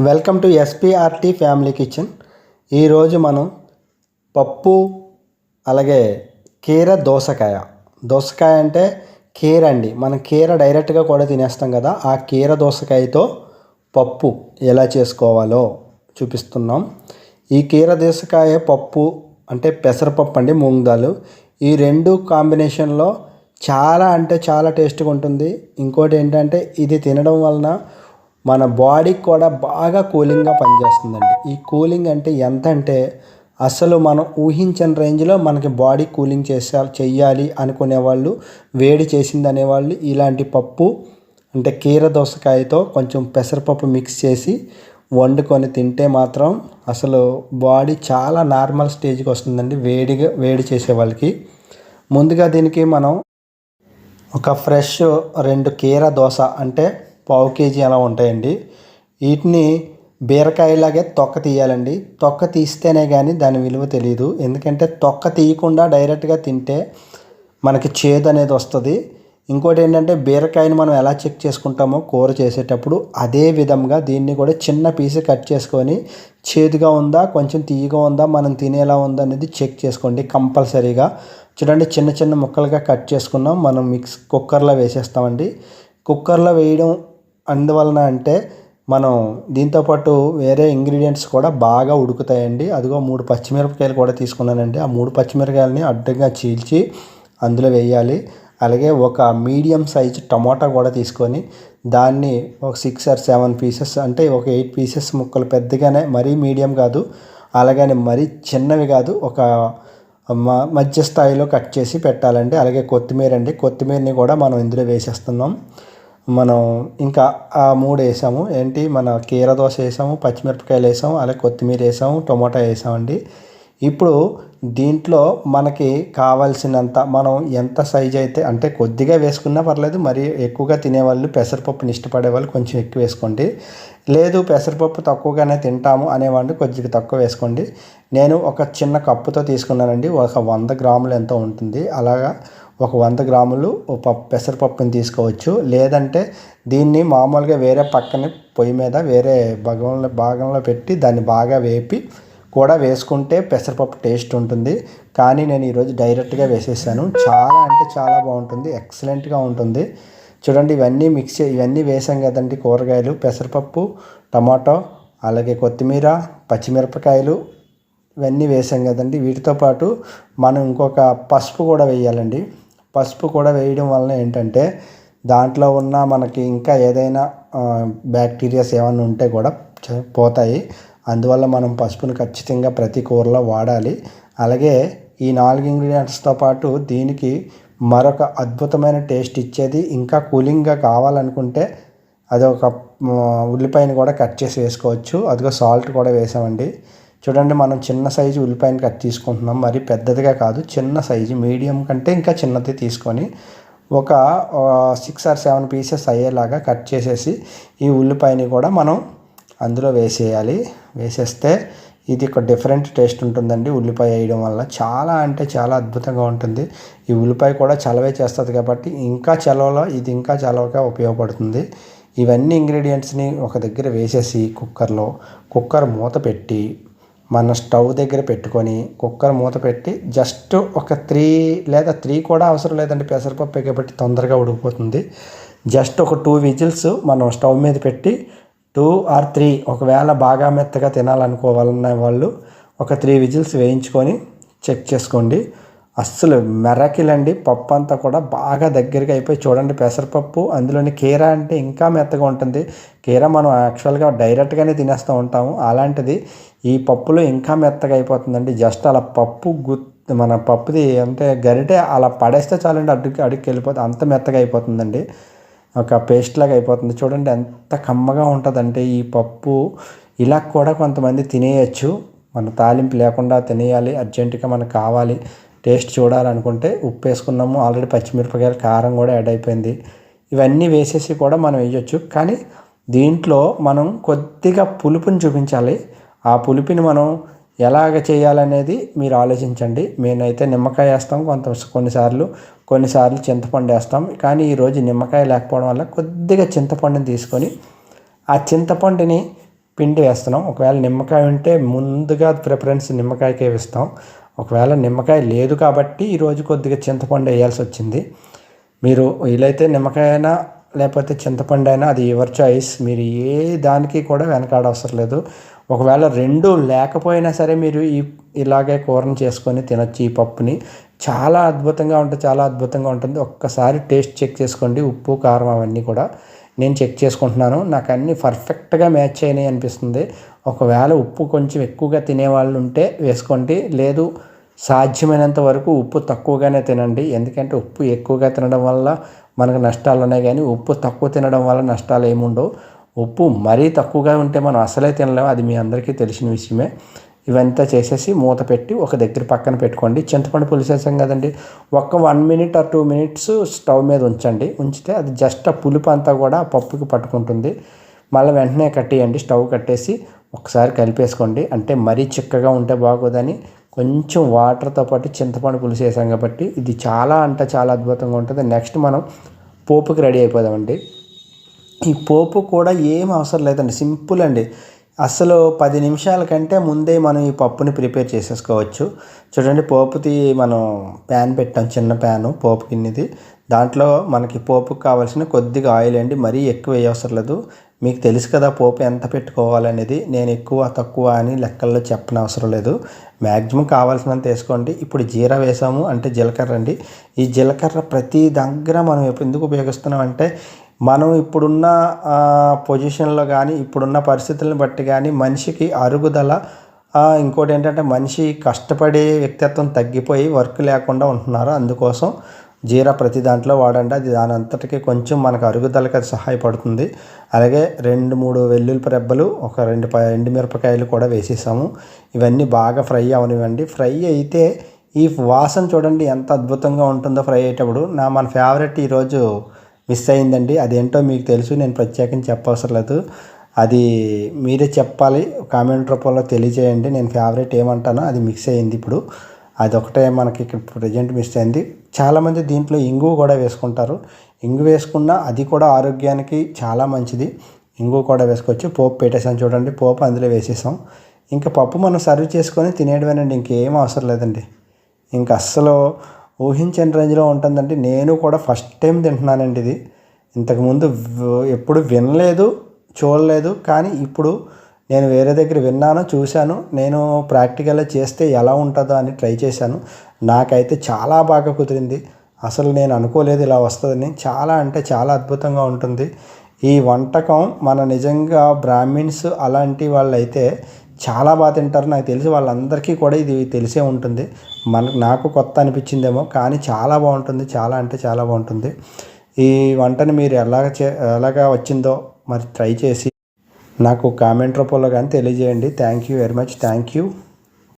Welcome to SPRT family kitchen. ఈరోజు మనం పప్పు అలాగే కీర దోసకాయ. దోసకాయ అంటే కీర అండి. మనం కీర డైరెక్ట్గా కూడా తినేస్తాం కదా. ఆ కీర దోసకాయతో పప్పు ఎలా చేసుకోవాలో చూపిస్తున్నాం. ఈ కీర దోసకాయ పప్పు అంటే పెసరపప్పు అండి మూంగ్ ఈ రెండు కాంబినేషన్లో చాలా అంటే చాలా టేస్ట్గా ఉంటుంది. ఇంకోటి ఏంటంటే ఇది తినడం వలన మన బాడీకి కూడా బాగా కూలింగ్గా పనిచేస్తుందండి. ఈ కూలింగ్ అంటే ఎంత అంటే అసలు మనం ఊహించని రేంజ్లో మనకి బాడీ కూలింగ్ చేసా చెయ్యాలి అనుకునే వాళ్ళు వేడి చేసింది అనేవాళ్ళు ఇలాంటి పప్పు అంటే కీర దోసకాయతో కొంచెం పెసరపప్పు మిక్స్ చేసి వండుకొని తింటే మాత్రం అసలు బాడీ చాలా నార్మల్ స్టేజ్కి వస్తుందండి వేడిగా వేడి చేసే వాళ్ళకి. ముందుగా దీనికి మనం ఒక ఫ్రెష్ రెండు కీర దోశ అంటే పావు కేజీ అలా ఉంటాయండి. వీటిని బీరకాయలాగే తొక్క తీయాలండి. తొక్క తీస్తేనే కానీ దాని విలువ తెలియదు ఎందుకంటే తొక్క తీయకుండా డైరెక్ట్గా తింటే మనకి చేదు అనేది వస్తుంది. ఇంకోటి ఏంటంటే బీరకాయని మనం ఎలా చెక్ చేసుకుంటామో కూర చేసేటప్పుడు అదే విధంగా దీన్ని కూడా చిన్న పీసు కట్ చేసుకొని చేదుగా ఉందా కొంచెం తీయగా ఉందా మనం తినేలా ఉందా అనేది చెక్ చేసుకోండి కంపల్సరీగా. చూడండి చిన్న చిన్న ముక్కలుగా కట్ చేసుకున్నాం. మనం మిక్స్ కుక్కర్లో వేసేస్తామండి. కుక్కర్లో వేయడం అందువలన అంటే మనం దీంతోపాటు వేరే ఇంగ్రీడియంట్స్ కూడా బాగా ఉడుకుతాయండి. అదిగో మూడు పచ్చిమిరపకాయలు కూడా తీసుకున్నానండి. ఆ మూడు పచ్చిమిరపకాయలని అడ్డంగా చీల్చి అందులో వేయాలి. అలాగే ఒక మీడియం సైజ్ టమాటా కూడా తీసుకొని దాన్ని ఒక సిక్స్ ఆర్ సెవెన్ పీసెస్ అంటే ఒక ఎయిట్ పీసెస్ ముక్కలు పెద్దగానే మరీ మీడియం కాదు అలాగని మరీ చిన్నవి కాదు ఒక మధ్య స్థాయిలో కట్ చేసి పెట్టాలండి. అలాగే కొత్తిమీర అండి. కొత్తిమీరని కూడా మనం ఇందులో వేసేస్తున్నాం. మనం ఇంకా ఆ మూడు వేసాము. ఏంటి? మన కీర దోశ వేసాము పచ్చిమిరపకాయలు వేసాము అలాగే కొత్తిమీర వేసాము టొమాటో వేసామండి. ఇప్పుడు దీంట్లో మనకి కావాల్సినంత మనం ఎంత సైజ్ అయితే అంటే కొద్దిగా వేసుకున్నా పర్లేదు మరి ఎక్కువగా తినేవాళ్ళు పెసరపప్పుని ఇష్టపడే వాళ్ళు కొంచెం ఎక్కువ వేసుకోండి. లేదు పెసరపప్పు తక్కువగానే తింటాము అనేవాళ్ళు కొద్దిగా తక్కువ వేసుకోండి. నేను ఒక చిన్న కప్పుతో తీసుకున్నానండి. ఒక వంద గ్రాములు ఎంతో ఉంటుంది. అలాగా ఒక వంద గ్రాములు పప్పు పెసరపప్పుని తీసుకోవచ్చు. లేదంటే దీన్ని మామూలుగా వేరే పక్కన పొయ్యి మీద వేరే భాగంలో భాగంలో పెట్టి దాన్ని బాగా వేపి కూడా వేసుకుంటే పెసరపప్పు టేస్ట్ ఉంటుంది. కానీ నేను ఈరోజు డైరెక్ట్గా వేసేసాను. చాలా అంటే చాలా బాగుంటుంది. ఎక్సలెంట్గా ఉంటుంది. చూడండి ఇవన్నీ మిక్స్ ఇవన్నీ వేసాం కదండి కూరగాయలు. పెసరపప్పు టమాటో అలాగే కొత్తిమీర పచ్చిమిరపకాయలు ఇవన్నీ వేసాం కదండి. వీటితో పాటు మనం ఇంకొక పసుపు కూడా వేయాలండి. పసుపు కూడా వేయడం వలన ఏంటంటే దాంట్లో ఉన్న మనకి ఇంకా ఏదైనా బ్యాక్టీరియాస్ ఏమైనా ఉంటే కూడా పోతాయి. అందువల్ల మనం పసుపును ఖచ్చితంగా ప్రతి కూరలో వాడాలి. అలాగే ఈ నాలుగు ఇంగ్రీడియంట్స్తో పాటు దీనికి మరొక అద్భుతమైన టేస్ట్ ఇచ్చేది ఇంకా కూలింగ్గా కావాలనుకుంటే అది ఒక ఉల్లిపాయని కూడా కట్ చేసి వేసుకోవచ్చు. అదిగో సాల్ట్ కూడా వేసామండి. చూడండి మనం చిన్న సైజు ఉల్లిపాయని కట్ తీసుకుంటున్నాం. మరి పెద్దదిగా కాదు చిన్న సైజు మీడియం కంటే ఇంకా చిన్నది తీసుకొని ఒక సిక్స్ ఆర్ సెవెన్ పీసెస్ అయ్యేలాగా కట్ చేసేసి ఈ ఉల్లిపాయని కూడా మనం అందులో వేసేయాలి. వేసేస్తే ఇది ఒక డిఫరెంట్ టేస్ట్ ఉంటుందండి. ఉల్లిపాయ వేయడం వల్ల చాలా అంటే చాలా అద్భుతంగా ఉంటుంది. ఈ ఉల్లిపాయ కూడా చలవే చేస్తుంది కాబట్టి ఇంకా చలవలో ఇది ఇంకా చలవగా ఉపయోగపడుతుంది. ఇవన్నీ ఇంగ్రీడియంట్స్ని ఒక దగ్గర వేసేసి కుక్కర్లో కుక్కర్ మూత పెట్టి మన స్టవ్ దగ్గర పెట్టుకొని కుక్కర్ మూత పెట్టి జస్ట్ ఒక త్రీ లేదా త్రీ కూడా అవసరం లేదండి పెసరపప్పు కాబట్టి తొందరగా ఉడికిపోతుంది. జస్ట్ ఒక టూ విజిల్స్ మనం స్టవ్ మీద పెట్టి టూ ఆర్ త్రీ ఒకవేళ బాగా మెత్తగా తినాలనుకోవాలన్న వాళ్ళు ఒక త్రీ విజిల్స్ వేయించుకొని చెక్ చేసుకోండి. అస్సలు మెరకిలండి. పప్పు అంతా కూడా బాగా దగ్గరికి అయిపోయి చూడండి పెసరపప్పు అందులోని కీర అంటే ఇంకా మెత్తగా ఉంటుంది. కీర మనం యాక్చువల్గా డైరెక్ట్గానే తినేస్తూ ఉంటాము. అలాంటిది ఈ పప్పులో ఇంకా మెత్తగా అయిపోతుందండి. జస్ట్ అలా పప్పు గు మన పప్పుది అంటే గరిటె అలా పడేస్తే చాలండి అడుగు అడుగుకి వెళ్ళిపోతుంది అంత మెత్తగా అయిపోతుందండి. ఒక పేస్ట్ లాగా అయిపోతుంది. చూడండి ఎంత కమ్మగా ఉంటుందంటే ఈ పప్పు. ఇలా కూడా కొంతమంది తినేయచ్చు. మన తాలింపు లేకుండా తినేయాలి. అర్జెంటుగా మనకు కావాలి. టేస్ట్ చూడాలనుకుంటే ఉప్పు వేసుకున్నాము. ఆల్రెడీ పచ్చిమిరపకాయలు కారం కూడా యాడ్ అయిపోయింది. ఇవన్నీ వేసేసి కూడా మనం వేయచ్చు. కానీ దీంట్లో మనం కొద్దిగా పులుపుని చూపించాలి. ఆ పులుపుని మనం ఎలాగ చేయాలనేది మీరు ఆలోచించండి. మేమైతే నిమ్మకాయ వేస్తాం కొంత కొన్నిసార్లు. కొన్నిసార్లు చింతపండు వేస్తాం. కానీ ఈరోజు నిమ్మకాయ లేకపోవడం వల్ల కొద్దిగా చింతపండుని తీసుకొని ఆ చింతపండుని పిండి వేస్తున్నాం. ఒకవేళ నిమ్మకాయ ఉంటే ముందుగా ప్రిఫరెన్స్ నిమ్మకాయకే ఇస్తాం ఒకవేళ నిమ్మకాయ లేదు కాబట్టి ఈరోజు కొద్దిగా చింతపండు వేయాల్సి వచ్చింది. మీరు వీలైతే నిమ్మకాయ అయినా లేకపోతే చింతపండు అయినా అది ఎవరి చాయిస్ మీరు ఏ దానికి కూడా వెనకాడ అవసరం లేదు. ఒకవేళ రెండు లేకపోయినా సరే మీరు ఈ ఇలాగే కూరని చేసుకొని తినొచ్చు ఈ పప్పుని. చాలా అద్భుతంగా ఉంటుంది చాలా అద్భుతంగా ఉంటుంది. ఒక్కసారి టేస్ట్ చెక్ చేసుకోండి. ఉప్పు కారం అవన్నీ కూడా. నేను చెక్ చేసుకుంటున్నాను. నాకు అన్నీ పర్ఫెక్ట్గా మ్యాచ్ అయినాయి అనిపిస్తుంది. ఒకవేళ ఉప్పు కొంచెం ఎక్కువగా తినేవాళ్ళు ఉంటే వేసుకోండి. లేదు సాధ్యమైనంత వరకు ఉప్పు తక్కువగానే తినండి. ఎందుకంటే ఉప్పు ఎక్కువగా తినడం వల్ల మనకు నష్టాలు ఉన్నాయి కానీ ఉప్పు తక్కువ తినడం వల్ల నష్టాలు ఏముండవు. ఉప్పు మరీ తక్కువగా ఉంటే మనం అసలే తినలేము అది మీ అందరికీ తెలిసిన విషయమే. ఇవంతా చేసేసి మూత పెట్టి ఒక దగ్గర పక్కన పెట్టుకోండి. చింతపండు పులిసేసాం కదండి. ఒక్క one minute or two minutes stove మీద ఉంచండి. ఉంచితే అది జస్ట్ ఆ పులుపు అంతా కూడా పప్పుకి పట్టుకుంటుంది. మళ్ళీ వెంటనే కట్టేయండి. స్టవ్ కట్టేసి ఒకసారి కలిపేసుకోండి. అంటే మరీ చిక్కగా ఉంటే బాగోదని కొంచెం వాటర్తో పాటు చింతపండు పులుసు వేసాం కాబట్టి ఇది చాలా అంటే చాలా అద్భుతంగా ఉంటుంది. నెక్స్ట్ మనం పోపుకి రెడీ అయిపోదామండి. ఈ పోపు కూడా ఏం అవసరం లేదండి. సింపుల్ అండి. అసలు పది నిమిషాల కంటే ముందే మనం ఈ పప్పుని ప్రిపేర్ చేసేసుకోవచ్చు. చూడండి పోపుది మనం ప్యాన్ పెట్టాం చిన్న ప్యాను పోపు గిన్నెది. దాంట్లో మనకి పోపుకి కావాల్సిన కొద్దిగా ఆయిల్ అండి మరీ ఎక్కువ వేయవసరం లేదు. మీకు తెలుసు కదా పోపు ఎంత పెట్టుకోవాలనేది. నేను ఎక్కువ తక్కువ అని లెక్కల్లో చెప్పని అవసరం లేదు. మ్యాక్సిమం కావాల్సినంత వేసుకోండి. ఇప్పుడు జీరా వేసాము అంటే జీలకర్ర అండి. ఈ జీలకర్ర ప్రతి దగ్గర మనం ఎందుకు ఉపయోగిస్తున్నాం అంటే మనం ఇప్పుడున్న పొజిషన్లో కానీ ఇప్పుడున్న పరిస్థితులను బట్టి కానీ మనిషికి అరుగుదల ఇంకోటి ఏంటంటే మనిషి కష్టపడే వ్యక్తిత్వం తగ్గిపోయి వర్క్ లేకుండా ఉంటున్నారు. అందుకోసం జీరా ప్రతి దాంట్లో వాడండి. అది దాని అంతటికి కొంచెం మనకు అరుగుదలకి అది సహాయపడుతుంది. అలాగే రెండు మూడు వెల్లుల్లి రెబ్బలు ఒక రెండు ఎండుమిరపకాయలు కూడా వేసేసాము. ఇవన్నీ బాగా ఫ్రై అవనివ్వండి. ఫ్రై అయితే ఈ వాసన చూడండి ఎంత అద్భుతంగా ఉంటుందో ఫ్రై అయ్యేటప్పుడు. నా మన ఫేవరెట్ ఈరోజు మిస్ అయిందండి. అదేంటో మీకు తెలుసు నేను ప్రత్యేకం చెప్పవసరం లేదు. అది మీరే చెప్పాలి కామెంట్ రూపంలో తెలియజేయండి. నేను ఫేవరెట్ ఏమంటానో అది మిక్స్ అయింది ఇప్పుడు. అది ఒకటే మనకి ఇక్కడ ప్రజెంట్ మిస్ అయింది. చాలామంది దీంట్లో ఇంగు కూడా వేసుకుంటారు. ఇంగు వేసుకున్నా అది కూడా ఆరోగ్యానికి చాలా మంచిది. ఇంగు కూడా వేసుకోవచ్చు. పోపు పెట్టేసాం చూడండి. పోపు అందులో వేసేసాం. ఇంకా పప్పు మనం సర్వ్ చేసుకొని తినేయడమేనండి. ఇంకేం అవసరం లేదండి. ఇంకా అస్సలు ఊహించని రేంజ్లో ఉంటుందండి. నేను కూడా ఫస్ట్ టైం తింటున్నానండి ఇది. ఇంతకుముందు ఎప్పుడు వినలేదు చూడలేదు కానీ ఇప్పుడు నేను వేరే దగ్గర విన్నాను చూశాను. నేను ప్రాక్టికల్గా చేస్తే ఎలా ఉంటుందో అని ట్రై చేశాను. నాకైతే చాలా బాగా కుదిరింది. అసలు నేను అనుకోలేదు ఇలా వస్తుందని. చాలా అంటే చాలా అద్భుతంగా ఉంటుంది. ఈ వంటకం మన నిజంగా బ్రాహ్మిన్స్ అలాంటి వాళ్ళైతే చాలా బాగా తింటారు. నాకు తెలిసి వాళ్ళందరికీ కూడా ఇది తెలిసే ఉంటుంది. మనకు నాకు కొత్త అనిపించిందేమో కానీ చాలా బాగుంటుంది. చాలా అంటే చాలా బాగుంటుంది. ఈ వంటని మీరు ఎలాగ చే ఎలాగా వచ్చిందో మరి ట్రై చేసి నాకు కామెంట్ రూపంలో కానీ తెలియజేయండి. Thank you very much. Thank you.